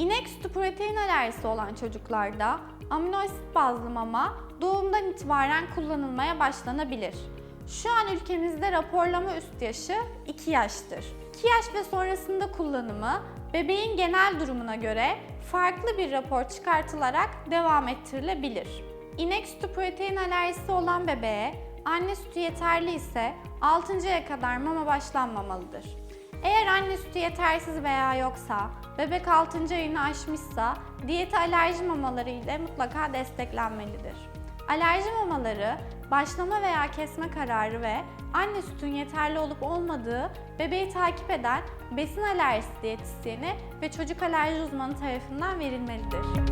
İnek sütü protein alerjisi olan çocuklarda amino asit bazlı mama doğumdan itibaren kullanılmaya başlanabilir. Şu an ülkemizde raporlama üst yaşı 2 yaştır. 2 yaş ve sonrasında kullanımı bebeğin genel durumuna göre farklı bir rapor çıkartılarak devam ettirilebilir. İnek sütü protein alerjisi olan bebeğe anne sütü yeterli ise 6. aya kadar mama başlanmamalıdır. Eğer anne sütü yetersiz veya yoksa, bebek 6. ayını aşmışsa diyeti alerji mamaları ile mutlaka desteklenmelidir. Alerji mamaları başlama veya kesme kararı ve anne sütün yeterli olup olmadığı bebeği takip eden besin alerjisi diyetisyeni ve çocuk alerji uzmanı tarafından verilmelidir.